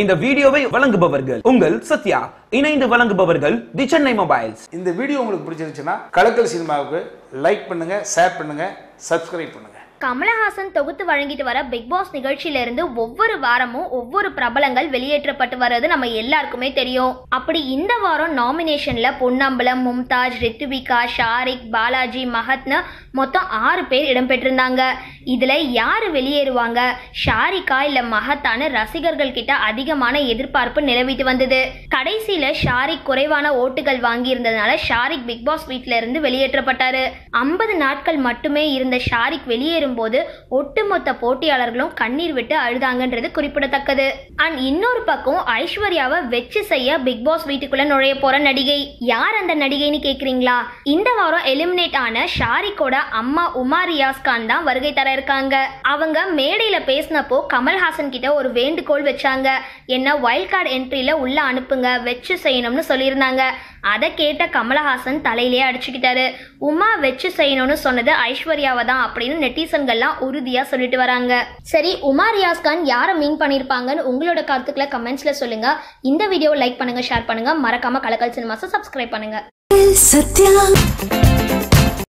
இந்த வீடியோவை வழங்குபவர்கள் உங்கள் சத்யா. இணைந்து வழங்குபவர்கள் தி சென்னை மொபைல்ஸ். இந்த வீடியோ உங்களுக்கு பிடிச்சிருந்துச்சுன்னா கலக்கல் சினிமாவுக்கு லைக் பண்ணுங்க ஷேர் பண்ணுங்க சப்ஸ்கிரைப் பண்ணுங்க. கமலஹாசன் தொகுத்து வழங்கிட்டு வர பிக் பாஸ் நிகழ்ச்சியிலிருந்து ஒவ்வொரு வாரமும் ஒவ்வொரு பிரபலங்கள் வெளியேற்றப்பட்டு வர்றது நம்ம எல்லாருக்குமே தெரியும். அப்படி இந்த வாரம் நாமினேஷன்ல பொன்னம்பலம் மும்தாஜ் ரித்துவிகா ஷாரிக் பாலாஜி மஹத்னு மொத்தம் ஆறு பேர் இடம்பெற்றிருந்தாங்க. இதுல யாரு வெளியேறுவாங்க? ஷாரிகா இல்ல மஹத்தான்னு ரசிகர்கள் கிட்ட அதிகமான எதிர்பார்ப்பு நிலவிட்டு வந்தது. கடைசியில ஷாரிக் குறைவான ஓட்டுகள் வாங்கி இருந்ததுனால ஷாரிக் பிக் பாஸ் வீட்ல இருந்து வெளியேற்றப்பட்டாரு. ஐம்பது நாட்கள் மட்டுமே இருந்த ஷாரிக் வெளியேறும் போது ஒட்டுமொத்த போட்டியாளர்களும் கண்ணீர் விட்டு அழுதாங்கன்றது குறிப்பிடத்தக்கது. அண்ட் இன்னொரு பக்கம் ஐஸ்வர்யாவை வெச்சு செய்ய பிக் பாஸ் வீட்டுக்குள்ள நுழைய போற நடிகை. யார் அந்த நடிகைன்னு கேக்குறீங்களா? இந்த வாரம் எலிமினேட் ஆன ஷாரிக்கோட அம்மா உமா ரியாஸ் கான் தான் வருகை தர இருக்காங்க. அவங்க மேடையில பேசினப்போ கமல்ஹாசன் கிட்ட ஒரு வேண்டுகோள் வச்சாங்க. என்ன வைல்ட் கார்டு என்ட்ரியில உள்ள அனுப்புங்க வெச்சு செய்யணும்னு சொல்லியிருந்தாங்க. அதை கேட்ட கமலஹாசன் தலையிலேயே அடிச்சுக்கிட்டாரு. உமா வச்சு செய்யணும்னு சொன்னது ஐஸ்வர்யாவை தான் அப்படின்னு நெட்டிசன்கள்லாம் உறுதியாக சொல்லிட்டு வராங்க. சரி உமா ரியாஸ்கான் யாரை மீன் பண்ணியிருப்பாங்கன்னு உங்களோட கருத்துக்களை கமெண்ட்ஸில் சொல்லுங்க. இந்த வீடியோவை லைக் பண்ணுங்க ஷேர் பண்ணுங்க. மறக்காம கலக்கல் சினிமாஸை சப்ஸ்கிரைப் பண்ணுங்க. சத்யா.